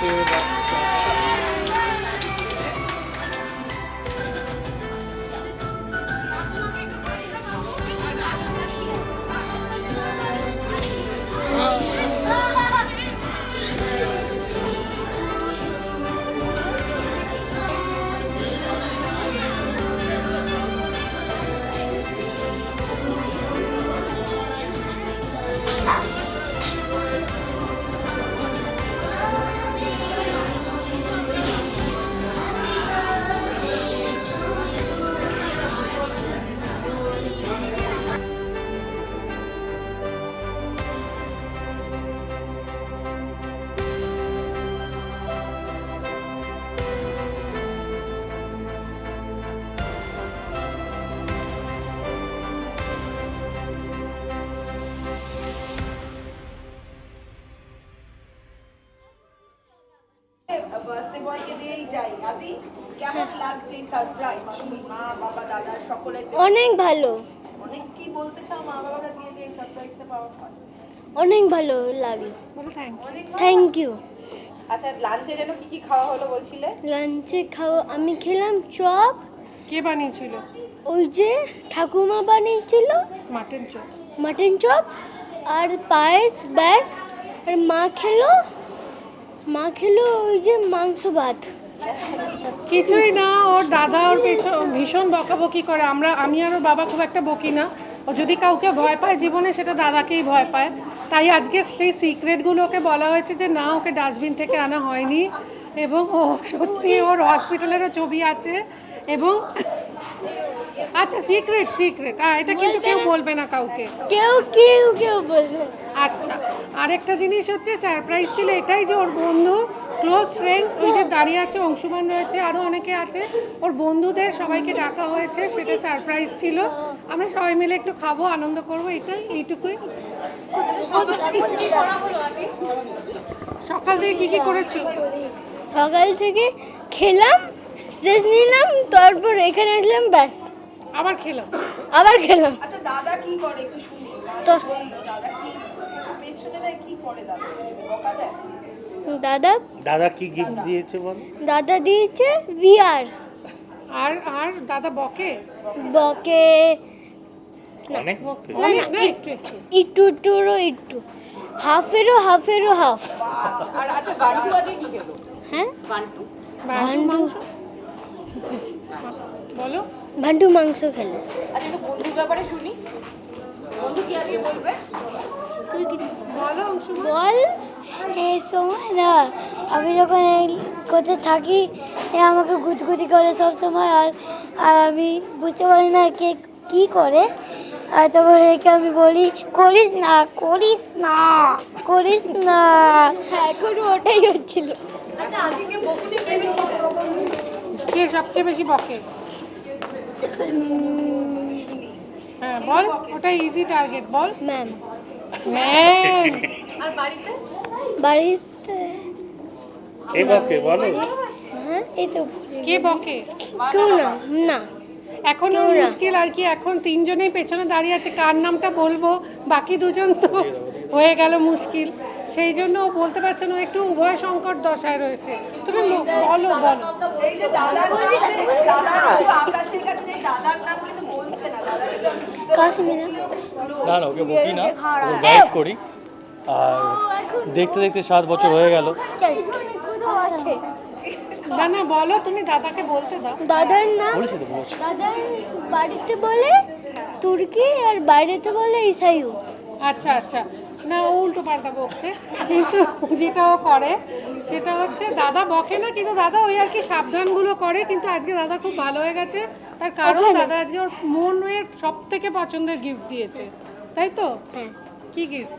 YouTube. যাই। আদি কেমন লাগছে এই সারপ্রাইজ শুনি মা বাবা দাদা সকলের অনেক ভালো। অনেক কি বলতে চাও মা বাবার কাছে যে এই সারপ্রাইজটা পাওয়া অনেক ভালো লাগল থ্যাংক ইউ আচ্ছা লাঞ্চে যেন কি কি খাওয়া হলো বলছিলে? লাঞ্চে খাওয়া আমি খেলাম চপ। কে বানিয়েছিল? ওই যে ঠাকুমা বানিয়েছিল। Mutton chop. মাটন চপ আর পায়েস ব্যাস। আর মা খেলো মা খেলো ওই যে মাংস ভাত। কিছুই না ওর দাদা ওর পেছন ভীষণ বকাবকি করে। আমরা আমি আর ওর বাবা খুব একটা বকি না। ও যদি কাউকে ভয় পায় জীবনে সেটা দাদাকেই ভয় পায়। তাই আজকে সেই সিক্রেটগুলো ওকে বলা হয়েছে যে না ওকে ডাস্টবিন থেকে আনা হয়নি। এবং ও সত্যি ওর হসপিটালেরও ছবি আছে। এবং আচ্ছা সিক্রেট সিক্রেট। হ্যাঁ এটা কিন্তু কেউ বলবে না কাউকে। কেউ কেউ কেউ বলবে আচ্ছা আরেকটা জিনিস হচ্ছে সারপ্রাইজ ছিল এটাই যে ওর বন্ধু ক্লোজ ফ্রেন্ডস ওই যে দাঁড়িয়ে আছে অংশুমান রয়েছে আরও অনেকে আছে। ওর বন্ধুদের সবাইকে ডাকা হয়েছে সেটা সারপ্রাইজ ছিল। আমরা সবাই মিলে একটু খাব আনন্দ করব এটাই এইটুকুই। সকাল থেকে কী কী করেছি? সকাল থেকে খেলাম রেস্ট নিলাম তারপর এখানে আসলাম ব্যাস। আবার খেলাম। আবার খেলাম। আচ্ছা দাদা কি করে? একটু শুনি তো দাদা কি পেছনে কি করে দাদা? বকা দেয় দাদা? দাদা কি গিফট দিয়েছে বল? দাদা দিয়েছে ভিআর আর আর দাদা বকে? বকে অনেক না একটু একটু। একটু হাফেরও হাফেরও হাফ। আর আচ্ছা বান্টু আজকে কি খেলো? হ্যাঁ? বান্টু? বান্টু মাংস? বলো। ভান্ডু মাংস খেলো। আচ্ছা একটু বন্ধুর ব্যাপারে শুনি। বলো এই সময় না। আমি যখন এই কোথায় থাকি এ আমাকে গুটগুটি করে সব সময় আর আর আমি বুঝতে পারি না কে কি করে। আর তারপর একে আমি বলি করিস না করিস না করিস না। হ্যাঁ এখন ওটাই হচ্ছিল। আচ্ছা আদিকে বকুনি কে বেশি দেয়? কে সবচেয়ে বেশি বকে? হ্যাঁ বল ওটা ইজি টার্গেট বল। ম্যাম ম্যাম আর বাড়িতে? বাড়িতে। কে বকে বলো। হ্যাঁ এই তো কে বকে? কেউ না না। এখন মুশকিল আর কি এখন তিনজনেই পেছনে দাঁড়িয়ে আছে কার নামটা বলব? বাকি দুজন তো হয়ে গেল মুশকিল। সেই জন্য ও বলতে পারছে না একটু উভয় সংকট দশায় রয়েছে। তুমি বলো বলো। এই যে দাদার আকাশের কাছে যে দাদার নাম কিন্তু বলছে না দাদা কাশ্মীরে না। না? ওকে বকি না। গাইড করি। আর দেখতে দেখতে সাত বছর হয়ে গেল। না না বলো তুমি দাদাকে বলতে দাও। দাদার নাম দাদার বাড়িতে বলে তুর্কি আর বাইরেতে বলে ইসাইউ আচ্ছা আচ্ছা। না ও উল্টো পাল্টা বকছে। কিন্তু যেটা ও করে সেটা হচ্ছে দাদা বকে না কিন্তু দাদা ওই আর কি সাবধানগুলো করে কিন্তু আজকে দাদা খুব ভালো হয়ে গেছে। তার কারণ দাদা আজকে ওর মনের সব থেকে পছন্দের গিফট দিয়েছে। তাই তো? হ্যাঁ। কি গিফট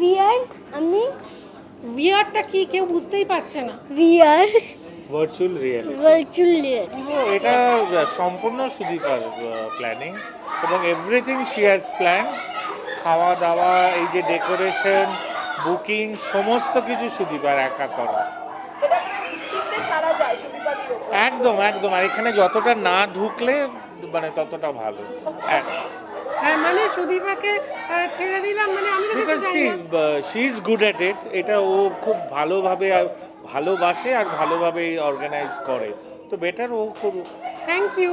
ভিআর আমি? বিয়ারটা কি কেউ বুঝতেই পারছে না। ভিআর ভার্চুয়াল রিয়েলিটি ভার্চুয়াল এটা সম্পূর্ণ সুদীপার প্ল্যানিং এবং এভরিথিং শি হ্যাজ প্ল্যান খাওয়া দাওয়া এই যে ডেকোরেশন বুকিং সমস্ত কিছু সুদীপার একা করা। একদম একদম। আর এখানে যতটা না ঢুকলে মানে ততটা ভালো। হ্যাঁ মানে সুদীপাকে ছেড়ে দিলাম মানে আমি because she she is good at it এটা ও খুব ভালোভাবে আর ভালোবাসে আর ভালোভাবে অর্গানাইজ করে। তো বেটার ও করুক। Thank you